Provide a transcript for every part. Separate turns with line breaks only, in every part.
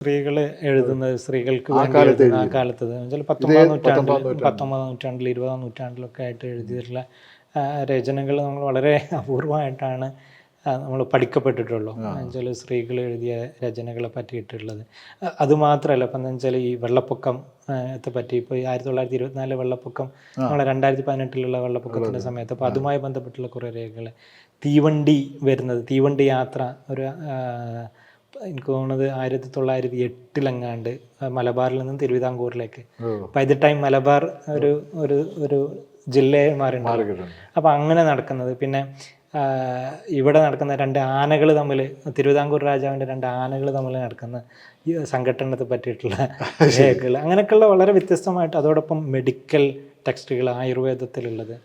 സ്ത്രീകൾ എഴുതുന്നത് സ്ത്രീകൾക്ക്
ആ കാലത്ത്
ആ. കാലത്ത് പത്തൊമ്പതാം നൂറ്റാണ്ടിൽ. പത്തൊമ്പതാം നൂറ്റാണ്ടിൽ ഇരുപതാം നൂറ്റാണ്ടിലൊക്കെ ആയിട്ട് എഴുതിയിട്ടുള്ള രചനകൾ നമ്മൾ വളരെ അപൂർവമായിട്ടാണ് നമ്മൾ പഠിക്കപ്പെട്ടിട്ടുള്ളൂ. എന്നുവെച്ചാൽ സ്ത്രീകൾ എഴുതിയ രചനകളെ പറ്റിയിട്ടുള്ളത്. അതുമാത്രമല്ല അത് മാത്രമല്ല ഇപ്പം എന്താ വെച്ചാൽ ഈ വെള്ളപ്പൊക്കം ത്തെ പറ്റി ഇപ്പോൾ ആയിരത്തി തൊള്ളായിരത്തി ഇരുപത്തിനാല് വെള്ളപ്പൊക്കം നമ്മളെ രണ്ടായിരത്തി പതിനെട്ടിലുള്ള വെള്ളപ്പൊക്കത്തിന്റെ സമയത്ത് അപ്പോൾ അതുമായി ബന്ധപ്പെട്ടുള്ള കുറേ രേഖകൾ തീവണ്ടി വരുന്നത് തീവണ്ടി യാത്ര ഒരു എനിക്ക് തോന്നുന്നത് ആയിരത്തി തൊള്ളായിരത്തി എട്ടിലെങ്ങാണ്ട് മലബാറിൽ നിന്നും തിരുവിതാംകൂറിലേക്ക്. അപ്പം ദ ടൈം മലബാർ ഒരു ഒരു ഒരു ജില്ലയെ മാറിയിട്ടുണ്ട്. അപ്പം അങ്ങനെ നടക്കുന്നത്. പിന്നെ ഇവിടെ നടക്കുന്ന രണ്ട് ആനകൾ തമ്മിൽ തിരുവിതാംകൂർ രാജാവിന്റെ രണ്ട് ആനകൾ തമ്മിൽ നടക്കുന്ന സംഘടനത്തെ പറ്റിയിട്ടുള്ള രേഖകൾ അങ്ങനെയൊക്കെയുള്ള വളരെ വ്യത്യസ്തമായിട്ട് അതോടൊപ്പം മെഡിക്കൽ ടെക്സ്റ്റുകൾ ആയുർവേദത്തിലുള്ളത്.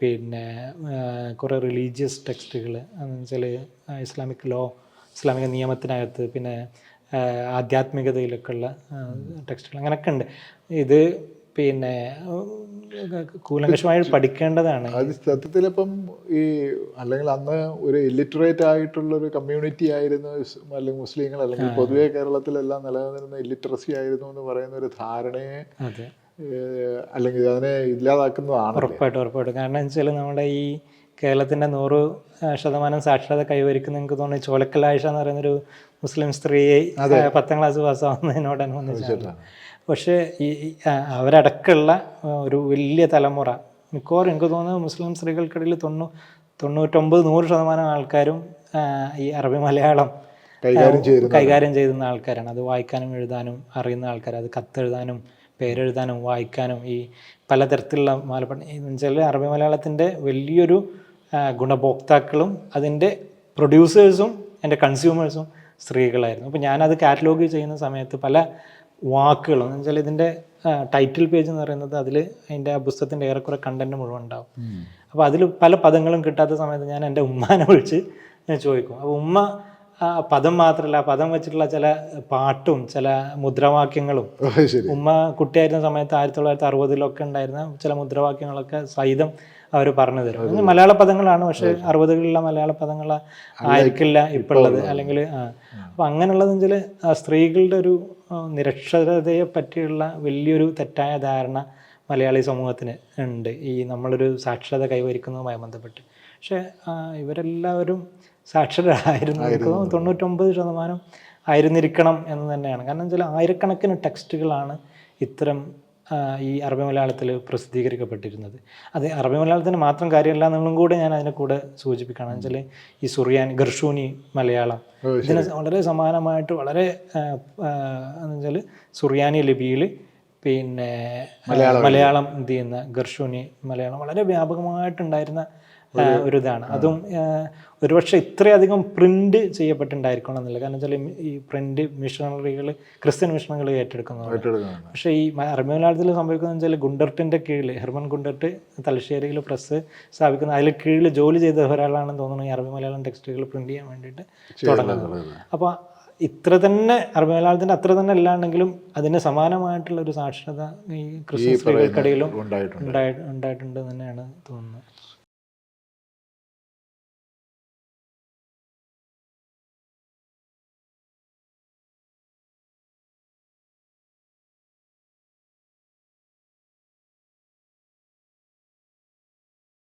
പിന്നെ കുറേ റിലീജിയസ് ടെക്സ്റ്റുകൾ എന്ന് വെച്ചാൽ ഇസ്ലാമിക് ലോ ഇസ്ലാമിക നിയമത്തിനകത്ത് പിന്നെ ആധ്യാത്മികതയിലൊക്കെയുള്ള ടെക്സ്റ്റുകൾ അങ്ങനെയൊക്കെ ഉണ്ട് ഇത് പിന്നെ കൂലങ്കഷമായി പഠിക്കേണ്ടതാണ്.
അത് സത്യത്തിൽ ഇപ്പം ഈ അല്ലെങ്കിൽ അന്ന് ഒരു ഇല്ലിറ്ററേറ്റ് ആയിട്ടുള്ള ഒരു കമ്മ്യൂണിറ്റി ആയിരുന്നു അല്ലെങ്കിൽ മുസ്ലിങ്ങൾ അല്ലെങ്കിൽ പൊതുവെ കേരളത്തിലെല്ലാം നിലനിന്നിരുന്ന ഇല്ലിറ്ററസി ആയിരുന്നു എന്ന് പറയുന്ന ഒരു ധാരണയെ അല്ലെങ്കിൽ അതിനെ ഇല്ലാതാക്കുന്നതാണ്
ഉറപ്പായിട്ടും ഉറപ്പായിട്ടും. കാരണം വെച്ചാൽ നമ്മുടെ ഈ കേരളത്തിന്റെ നൂറ് ശതമാനം സാക്ഷരത കൈവരിക്കുന്ന എനിക്ക് തോന്നുന്നു ചോലക്കൽ ആയിഷ എന്ന് പറയുന്നൊരു മുസ്ലിം സ്ത്രീയെ പത്താം ക്ലാസ് പാസ്സാവുന്നതിനോടനുബന്ധിച്ചാണ് പക്ഷേ ഈ അവരടക്കമുള്ള ഒരു വലിയ തലമുറ മിക്കവാറും എനിക്ക് തോന്നുന്നത് മുസ്ലിം സ്ത്രീകൾക്കിടയിൽ തൊണ്ണൂ തൊണ്ണൂറ്റൊമ്പത് നൂറ് ശതമാനം ആൾക്കാരും ഈ അറബി മലയാളം
കൈകാര്യം ചെയ്യുന്ന
ആൾക്കാരാണ്. അത് വായിക്കാനും എഴുതാനും അറിയുന്ന ആൾക്കാർ അത് കത്തെഴുതാനും പേരെഴുതാനും വായിക്കാനും ഈ പലതരത്തിലുള്ള മാലപ്പണി എന്ന് വെച്ചാൽ അറബി മലയാളത്തിന്റെ വലിയൊരു ഗുണഭോക്താക്കളും അതിന്റെ പ്രൊഡ്യൂസേഴ്സും എന്റെ കൺസ്യൂമേഴ്സും സ്ത്രീകളായിരുന്നു. അപ്പോൾ ഞാനത് കാറ്റലോഗ് ചെയ്യുന്ന സമയത്ത് പല വാക്കുകളും എന്ന് വെച്ചാൽ ഇതിന്റെ ടൈറ്റിൽ പേജ് എന്ന് പറയുന്നത് അതിൽ അതിന്റെ ആ പുസ്തകത്തിന്റെ ഏറെക്കുറെ കണ്ടന്റ് മുഴുവൻ ഉണ്ടാവും. അപ്പോൾ അതിൽ പല പദങ്ങളും കിട്ടാത്ത സമയത്ത് ഞാൻ എന്റെ ഉമ്മാനെ വിളിച്ച് ഞാൻ ചോദിക്കും. അപ്പോൾ ഉമ്മ പദം മാത്രമല്ല ആ പദം വെച്ചിട്ടുള്ള ചില പാട്ടും ചില മുദ്രാവാക്യങ്ങളും. ഉമ്മ കുട്ടിയായിരുന്ന സമയത്ത് ആയിരത്തി തൊള്ളായിരത്തി അറുപതിലൊക്കെ ഉണ്ടായിരുന്ന ചില മുദ്രാവാക്യങ്ങളൊക്കെ സഹിതം അവർ പറഞ്ഞു തരും. മലയാള പദങ്ങളാണ് പക്ഷേ അറുപതുകളിലുള്ള മലയാള പദങ്ങൾ ആയിരിക്കില്ല ഇപ്പോഴുള്ളത് അല്ലെങ്കിൽ ആ. അപ്പം അങ്ങനെയുള്ളത് വെച്ചാൽ സ്ത്രീകളുടെ ഒരു നിരക്ഷരതയെ പറ്റിയുള്ള വലിയൊരു തെറ്റായ ധാരണ മലയാളി സമൂഹത്തിന് ഉണ്ട്. ഈ നമ്മളൊരു സാക്ഷരത കൈവരിക്കുന്നതുമായി ബന്ധപ്പെട്ട്. പക്ഷേ ഇവരെല്ലാവരും സാക്ഷരരായിരുന്നു. തൊണ്ണൂറ്റൊമ്പത് ശതമാനം ആയിരുന്നിരിക്കണം എന്ന് തന്നെയാണ്. കാരണം വെച്ചാൽ ആയിരക്കണക്കിന് ടെക്സ്റ്റുകളാണ് ഇത്തരം ഈ അറബി മലയാളത്തിൽ പ്രസിദ്ധീകരിക്കപ്പെട്ടിരുന്നത്. അത് അറബി മലയാളത്തിന് മാത്രം കാര്യമല്ല എന്നുള്ളതും കൂടെ ഞാൻ അതിനെ കൂടെ സൂചിപ്പിക്കണം. എന്ന് വെച്ചാൽ ഈ സുറിയാൻ ഗർഷൂനി മലയാളം ഇതിന് വളരെ സമാനമായിട്ട് വളരെ എന്നുവെച്ചാൽ സുറിയാനി ലിപിയിൽ പിന്നെ മലയാളം എന്ത് ചെയ്യുന്ന ഗർഷൂനി മലയാളം വളരെ വ്യാപകമായിട്ടുണ്ടായിരുന്ന ഒരു ഇതാണ് അതും ഒരുപക്ഷെ ഇത്രയധികം പ്രിന്റ് ചെയ്യപ്പെട്ടിട്ടുണ്ടായിരിക്കണം എന്നില്ല. കാരണം വെച്ചാൽ ഈ പ്രിന്റ് മിഷണറികൾ ക്രിസ്ത്യൻ മിഷണറികൾ
ഏറ്റെടുക്കുന്നു
പക്ഷേ ഈ അറബി മലയാളത്തിൽ സംഭവിക്കുന്നത് വെച്ചാൽ ഗുണ്ടർട്ടിന്റെ കീഴിൽ ഹെർമൻ ഗുണ്ടർട്ട് തലശ്ശേരിയിൽ പ്രസ് സ്ഥാപിക്കുന്ന അതിൽ കീഴിൽ ജോലി ചെയ്ത ഒരാളാണെന്ന് തോന്നുന്നു ഈ അറബി മലയാളം ടെക്സ്റ്റുകൾ പ്രിന്റ് ചെയ്യാൻ വേണ്ടിയിട്ട് തുടങ്ങുന്നത്. അപ്പോൾ ഇത്ര തന്നെ അറബി മലയാളത്തിന്റെ അത്ര തന്നെ അല്ലാണ്ടെങ്കിലും അതിന് സമാനമായിട്ടുള്ള ഒരു സാക്ഷരത ഈ ക്രിസ്ത്യൻ സ്ത്രീകൾക്കിടയിലും
ഉണ്ടായിട്ടുണ്ട്.
തന്നെയാണ് തോന്നുന്നത്.